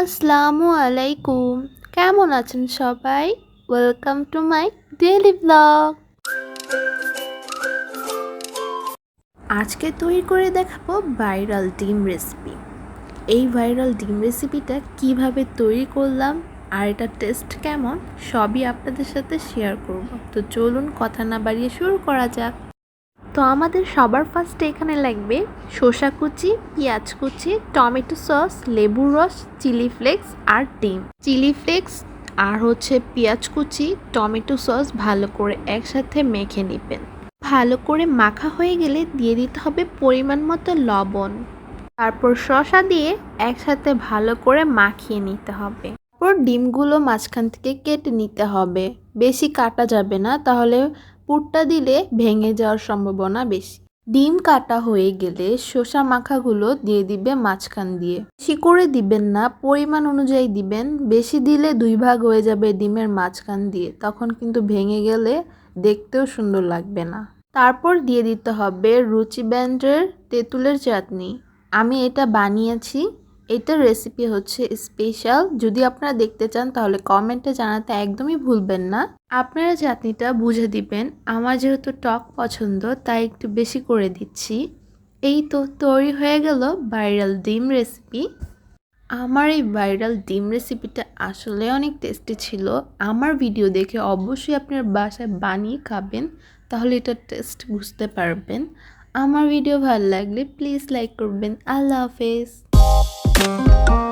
আসসালামু আলাইকুম। কেমন আছেন সবাই? Welcome to my daily blog আজকে তৈরি করে দেখাবো ভাইরাল ডিম রেসিপি এই ভাইরাল ডিম রেসিপিটা কীভাবে তৈরি করলাম আর এটা টেস্ট কেমন, সবই আপনাদের সাথে শেয়ার করব। তো চলুন কথা না বাড়িয়ে শুরু করা যাক। তো আমাদের সবার ফার্স্টে এখানে লাগবে শসা কুচি, পেঁয়াজ কুচি, টমেটো সস, লেবুর রস, চিলি ফ্লেক্স আর ডিম। চিলি ফ্লেক্স আর হচ্ছে পেঁয়াজ কুচি, টমেটো সস ভালো করে একসাথে মেখে নেবেন। ভালো করে মাখা হয়ে গেলে দিয়ে দিতে হবে পরিমাণ মতো লবণ। তারপর শসা দিয়ে একসাথে ভালো করে মাখিয়ে নিতে হবে। তারপর ডিমগুলো মাঝখান থেকে কেটে নিতে হবে। বেশি কাটা যাবে না, তাহলে পুরটা দিলে ভেঙে যাওয়ার সম্ভাবনা বেশি। ডিম কাটা হয়ে গেলে শসা মাখাগুলো দিয়ে দিবে মাঝখান দিয়ে। বেশি করে দিবেন না, পরিমাণ অনুযায়ী দিবেন। বেশি দিলে দুই ভাগ হয়ে যাবে ডিমের মাঝখান দিয়ে। তখন কিন্তু ভেঙে গেলে দেখতেও সুন্দর লাগবে না। তারপর দিয়ে দিতে হবে রুচি ব্যান্ডের তেঁতুলের চাটনি। আমি এটা বানিয়েছি। এটার রেসিপি হচ্ছে স্পেশাল যদি আপনারা দেখতে চান, তাহলে কমেন্টে জানাতে একদমই ভুলবেন না। আপনারা চাটনিটা বুঝে দিবেন। আমার যেহেতু টক পছন্দ, তাই একটু বেশি করে দিচ্ছি। এই তো তৈরি হয়ে গেল ভাইরাল ডিম রেসিপি আমার এই ভাইরাল ডিম রেসিপিটা আসলে অনেক টেস্টি ছিল। আমার ভিডিও দেখে অবশ্যই আপনার বাসায় বানিয়ে খাবেন, তাহলে এটা টেস্ট বুঝতে পারবেন। আমার ভিডিও ভালো লাগলে প্লিজ লাইক করবেন। আল্লাহ হাফেজ। Música